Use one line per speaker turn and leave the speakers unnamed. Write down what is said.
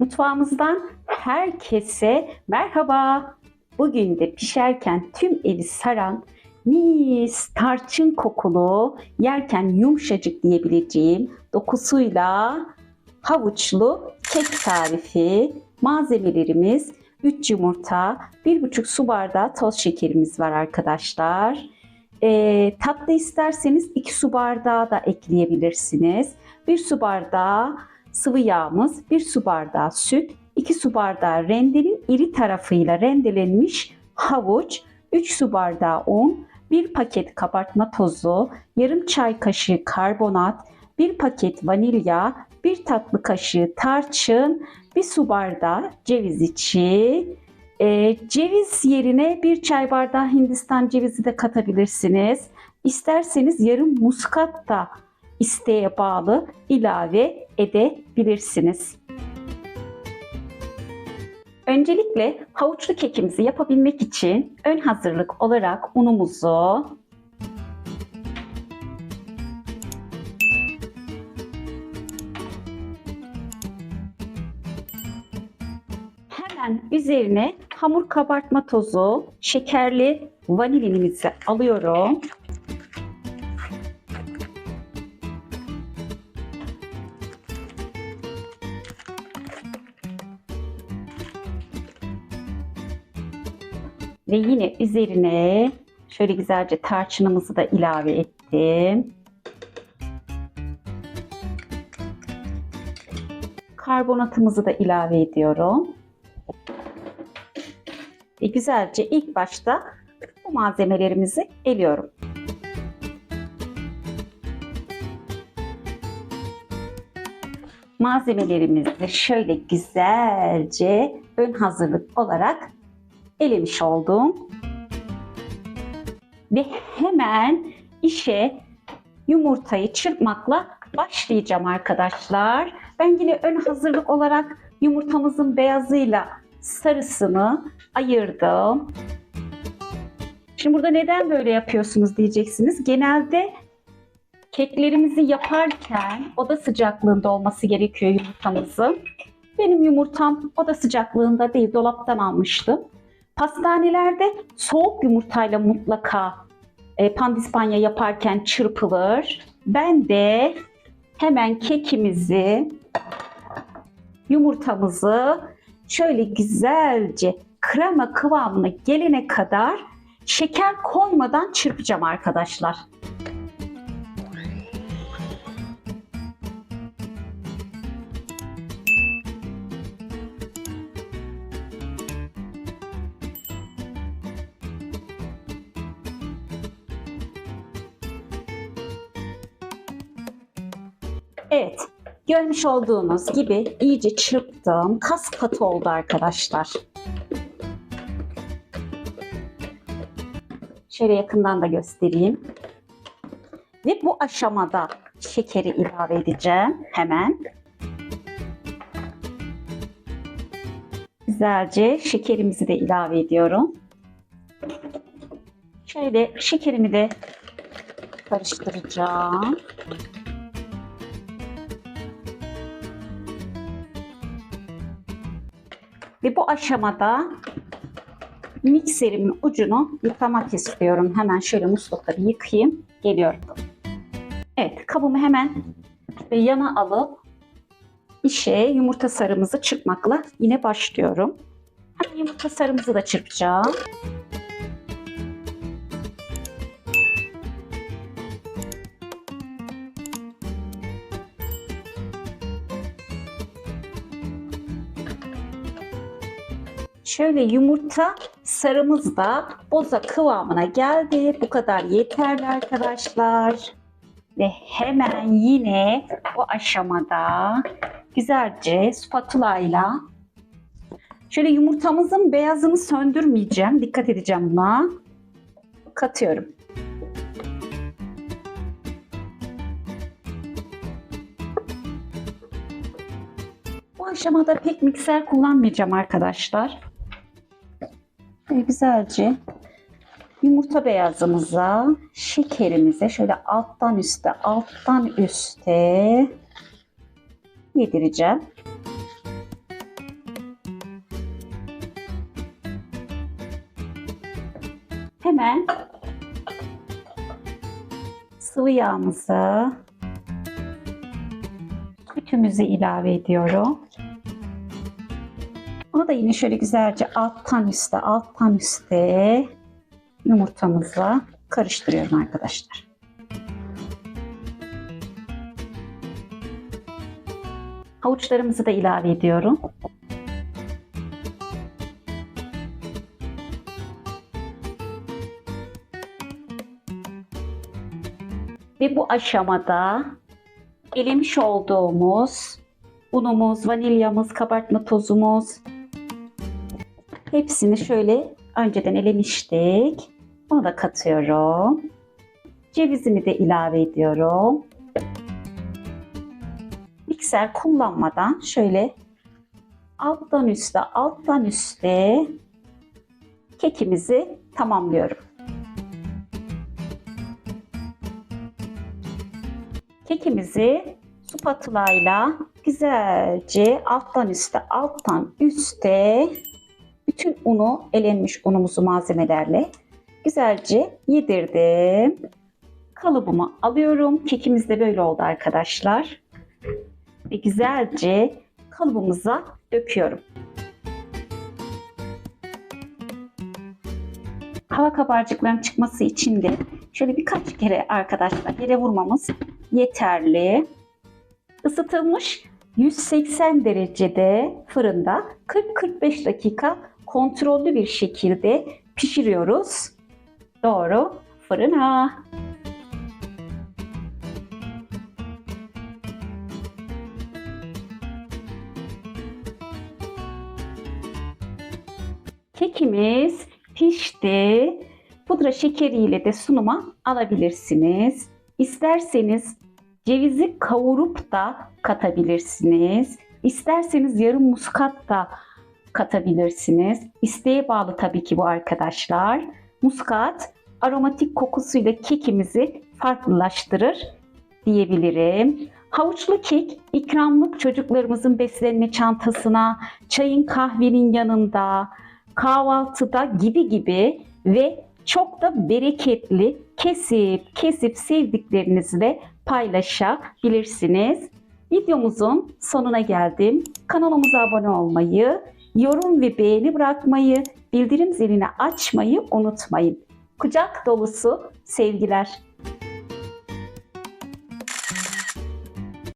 Mutfağımızdan herkese merhaba. Bugün de pişerken tüm evi saran mis tarçın kokulu yerken yumuşacık diyebileceğim dokusuyla havuçlu kek tarifi. Malzemelerimiz 3 yumurta, 1,5 su bardağı toz şekerimiz var arkadaşlar. Ee, tatlı isterseniz 2 su bardağı da ekleyebilirsiniz. 1 su bardağı sıvı yağımız, 1 su bardağı süt, 2 su bardağı rendenin iri tarafıyla rendelenmiş havuç, 3 su bardağı un, 1 paket kabartma tozu, yarım çay kaşığı karbonat, 1 paket vanilya, 1 tatlı kaşığı tarçın, 1 su bardağı ceviz içi, ee, ceviz yerine 1 çay bardağı hindistan cevizi de katabilirsiniz. İsterseniz yarım muskat da isteğe bağlı ilave edebilirsiniz. Öncelikle havuçlu kekimizi yapabilmek için ön hazırlık olarak unumuzu hemen üzerine hamur kabartma tozu, şekerli vanilinimizi alıyorum. Ve yine üzerine şöyle güzelce tarçınımızı da ilave ettim. Karbonatımızı da ilave ediyorum. Ve güzelce ilk başta bu malzemelerimizi eliyorum. Malzemelerimizi şöyle güzelce ön hazırlık olarak elemiş oldum. Ve hemen işe yumurtayı çırpmakla başlayacağım arkadaşlar. Ben yine ön hazırlık olarak yumurtamızın beyazıyla sarısını ayırdım. Şimdi burada neden böyle yapıyorsunuz diyeceksiniz. Genelde keklerimizi yaparken oda sıcaklığında olması gerekiyor yumurtamızın. Benim yumurtam oda sıcaklığında değil dolaptan almıştım. Pastanelerde soğuk yumurtayla mutlaka e, pandispanya yaparken çırpılır. Ben de hemen kekimizi, yumurtamızı şöyle güzelce krema kıvamına gelene kadar şeker koymadan çırpacağım arkadaşlar. Evet, görmüş olduğunuz gibi iyice çırptım. Kas katı oldu arkadaşlar. Şöyle yakından da göstereyim. Ve bu aşamada şekeri ilave edeceğim hemen. Güzelce şekerimizi de ilave ediyorum. Şöyle şekerimi de karıştıracağım. Ve bu aşamada mikserimin ucunu yıkamak istiyorum. Hemen şöyle muslukta bir yıkayayım. Geliyorum. Evet kabımı hemen yana alıp işe yumurta sarımızı çırpmakla yine başlıyorum. Hemen yumurta sarımızı da çırpacağım. Şöyle yumurta sarımız da boza kıvamına geldi. Bu kadar yeterli arkadaşlar. Ve hemen yine bu aşamada güzelce spatula ile şöyle yumurtamızın beyazını söndürmeyeceğim. Dikkat edeceğim buna. Katıyorum. Bu aşamada pek mikser kullanmayacağım arkadaşlar. Böyle güzelce yumurta beyazımıza, şekerimize şöyle alttan üste, alttan üste yedireceğim. Hemen sıvı yağımızı sütümüzü ilave ediyorum. Bunu da yine şöyle güzelce alttan üste alttan üste yumurtamızla karıştırıyorum arkadaşlar. Havuçlarımızı da ilave ediyorum. Ve bu aşamada elemiş olduğumuz unumuz, vanilyamız, kabartma tozumuz hepsini şöyle önceden elemiştik. Onu da katıyorum. Cevizimi de ilave ediyorum. Mikser kullanmadan şöyle alttan üste alttan üste kekimizi tamamlıyorum. Kekimizi spatulayla güzelce alttan üste alttan üste bütün unu elenmiş unumuzu malzemelerle güzelce yedirdim. Kalıbımı alıyorum. Kekimiz de böyle oldu arkadaşlar. Ve güzelce kalıbımıza döküyorum. Hava kabarcıklarının çıkması için de şöyle birkaç kere arkadaşlar yere vurmamız yeterli. Isıtılmış 180 derecede fırında 40-45 dakika kontrollü bir şekilde pişiriyoruz. Doğru fırına. Kekimiz pişti. Pudra şekeriyle de sunuma alabilirsiniz. İsterseniz cevizi kavurup da katabilirsiniz. İsterseniz yarım muskat da katabilirsiniz. İsteğe bağlı tabii ki bu arkadaşlar. Muskat aromatik kokusuyla kekimizi farklılaştırır diyebilirim. Havuçlu kek ikramlık çocuklarımızın beslenme çantasına, çayın kahvenin yanında, kahvaltıda gibi gibi ve çok da bereketli kesip kesip sevdiklerinizle paylaşabilirsiniz. Videomuzun sonuna geldim. Kanalımıza abone olmayı, yorum ve beğeni bırakmayı, bildirim zilini açmayı unutmayın. Kucak dolusu sevgiler.